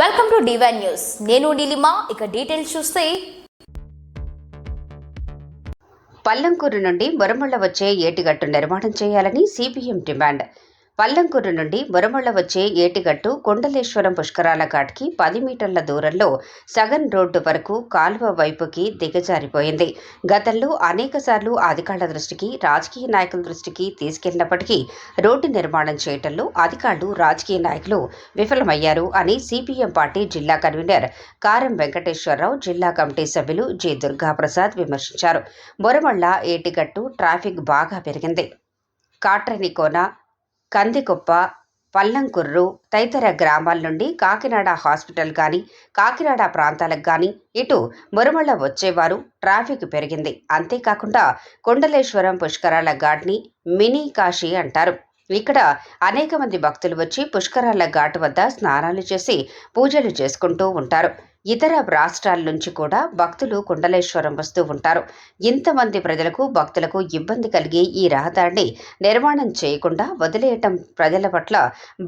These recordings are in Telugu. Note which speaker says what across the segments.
Speaker 1: వెల్కమ్ టు డివైన్ న్యూస్ నేను నీలిమా ఇక డీటెయిల్స్ చూస్తే.
Speaker 2: పల్లంకూరు నుండి మురమళ్ళ వచ్చే ఏటిగట్టు నిర్మాణం చేయాలని సిపిఎం డిమాండ్ పల్లంకూరు నుండి మురమళ్ళ వచ్చే ఏటిగట్టు కొండలేశ్వరం పుష్కరాల ఘాట్కి పది మీటర్ల దూరంలో సగన్ రోడ్డు వరకు కాలువ వైపుకి దిగజారిపోయింది. గతంలో అనేకసార్లు అధికారుల దృష్టికి రాజకీయ నాయకుల దృష్టికి తీసుకెళ్ళినప్పటికీ రోడ్డు నిర్మాణం చేయటంలో అధికారులు రాజకీయ నాయకులు విఫలమయ్యారు అని సిపిఎం పార్టీ జిల్లా కన్వీనర్ కారం వెంకటేశ్వరరావు జిల్లా కమిటీ సభ్యులు జె దుర్గాప్రసాద్ విమర్శించారు. మురమళ్ళ ఏటిగట్టు ట్రాఫిక్ బాగా పెరిగింది. కాట్రనికోన కందికొప్ప పల్లంకుర్రు తదితర గ్రామాల నుండి కాకినాడ హాస్పిటల్ కానీ కాకినాడ ప్రాంతాలకు కానీ ఇటు మురుమళ్ళ వచ్చేవారు. ట్రాఫిక్ పెరిగింది. అంతేకాకుండా కొండలేశ్వరం పుష్కరాల ఘాట్ని మినీ కాశీ అంటారు. ఇక్కడ అనేక మంది భక్తులు వచ్చి పుష్కరాల ఘాట్ వద్ద స్నానాలు చేసి పూజలు చేసుకుంటూ ఉంటారు. ఇతర రాష్ట్రాల నుంచి కూడా భక్తులు కుండలేశ్వరం వస్తూ ఉంటారు. ఇంతమంది ప్రజలకు భక్తులకు ఇబ్బంది కలిగి ఈ రహదారిని నిర్మాణం చేయకుండా వదిలేయటం ప్రజల పట్ల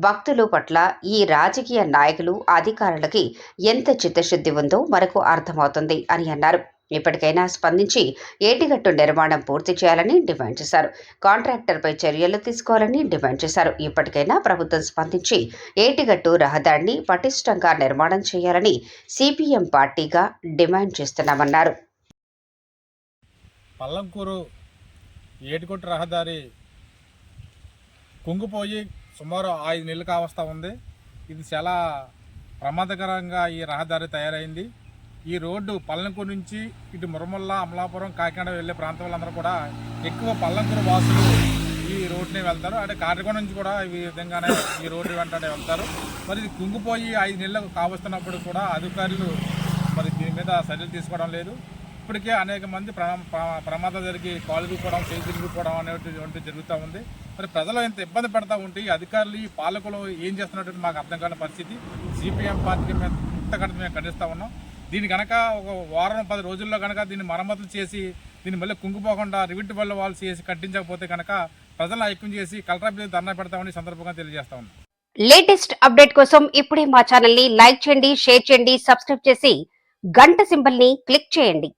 Speaker 2: భక్తులు పట్ల ఈ రాజకీయ నాయకులు అధికారులకి ఎంత చిత్తశుద్ధి ఉందో మనకు అర్థమవుతుంది అని అన్నారు. ఇప్పటికైనా స్పందించి ఏటిగట్టు నిర్మాణం పూర్తి చేయాలని డిమాండ్ చేశారు. కాంట్రాక్టర్పై చర్యలు తీసుకోవాలని డిమాండ్ చేశారు. ఇప్పటికైనా ప్రభుత్వం స్పందించి ఏటిగట్టు రహదారిని పటిష్టంగా నిర్మాణం చేయాలని సిపిఎం పార్టీగా డిమాండ్ చేస్తున్నామన్నారు.
Speaker 3: పల్లంకూరు ఏటిగట్టు రహదారి కుంగిపోయి సుమారు ఐదు నెలలు కావస్తా ఉంది. ఇది చాలా ప్రమాదకరంగా ఈ రహదారి తయారైంది. ఈ రోడ్డు పల్లంకూరు నుంచి ఇటు మురమల్ల అమలాపురం కాకినాడ వెళ్ళే ప్రాంతం వాళ్ళందరూ కూడా ఎక్కువ పల్లంకూరు వాసులు ఈ రోడ్డుని వెళ్తారు. అంటే కాటగూడ నుంచి కూడా ఈ విధంగానే ఈ రోడ్డు వెంటనే వెళ్తారు. మరి ఇది కుంగిపోయి ఐదు నెలలకు కావస్తున్నప్పుడు కూడా అధికారులు మరి దీని మీద చర్యలు తీసుకోవడం లేదు. ఇప్పటికే అనేక మంది ప్ర ప్ర- ప్రమాదం జరిగి కాలు దూకోవడం చేయి తిరిగిపోవడం అనేటువంటి జరుగుతూ ఉంది. మరి ప్రజలు ఇంత ఇబ్బంది పడతా ఉంటే ఈ అధికారులు ఈ పాలకులు ఏం చేస్తున్నట్టు మాకు అర్థం కాని పరిస్థితి. సిపిఎం పార్టీకి మేము ఇంతకంటే మేము ఖండిస్తూ ఉన్నాం. దీని కనుక ఒక వారం పది రోజుల్లో కనుక దీన్ని మరమ్మతులు చేసి దీన్ని మళ్ళీ కుంగిపోకుండా రివిట్ వల్ల వాళ్ళు చేసి కట్టించకపోతే కనుక ప్రజలను ఐక్యం చేసి కలెక్టర్ ఆఫీస్ ధర్నా పెడతామని సందర్భంగా తెలియజేస్తా ఉన్నాం.
Speaker 2: లేటెస్ట్ అప్డేట్ కోసం ఇప్పుడే మా ఛానల్ని లైక్ చేయండి షేర్ చేయండి సబ్స్క్రైబ్ చేసి గంట సింబల్ని క్లిక్ చేయండి.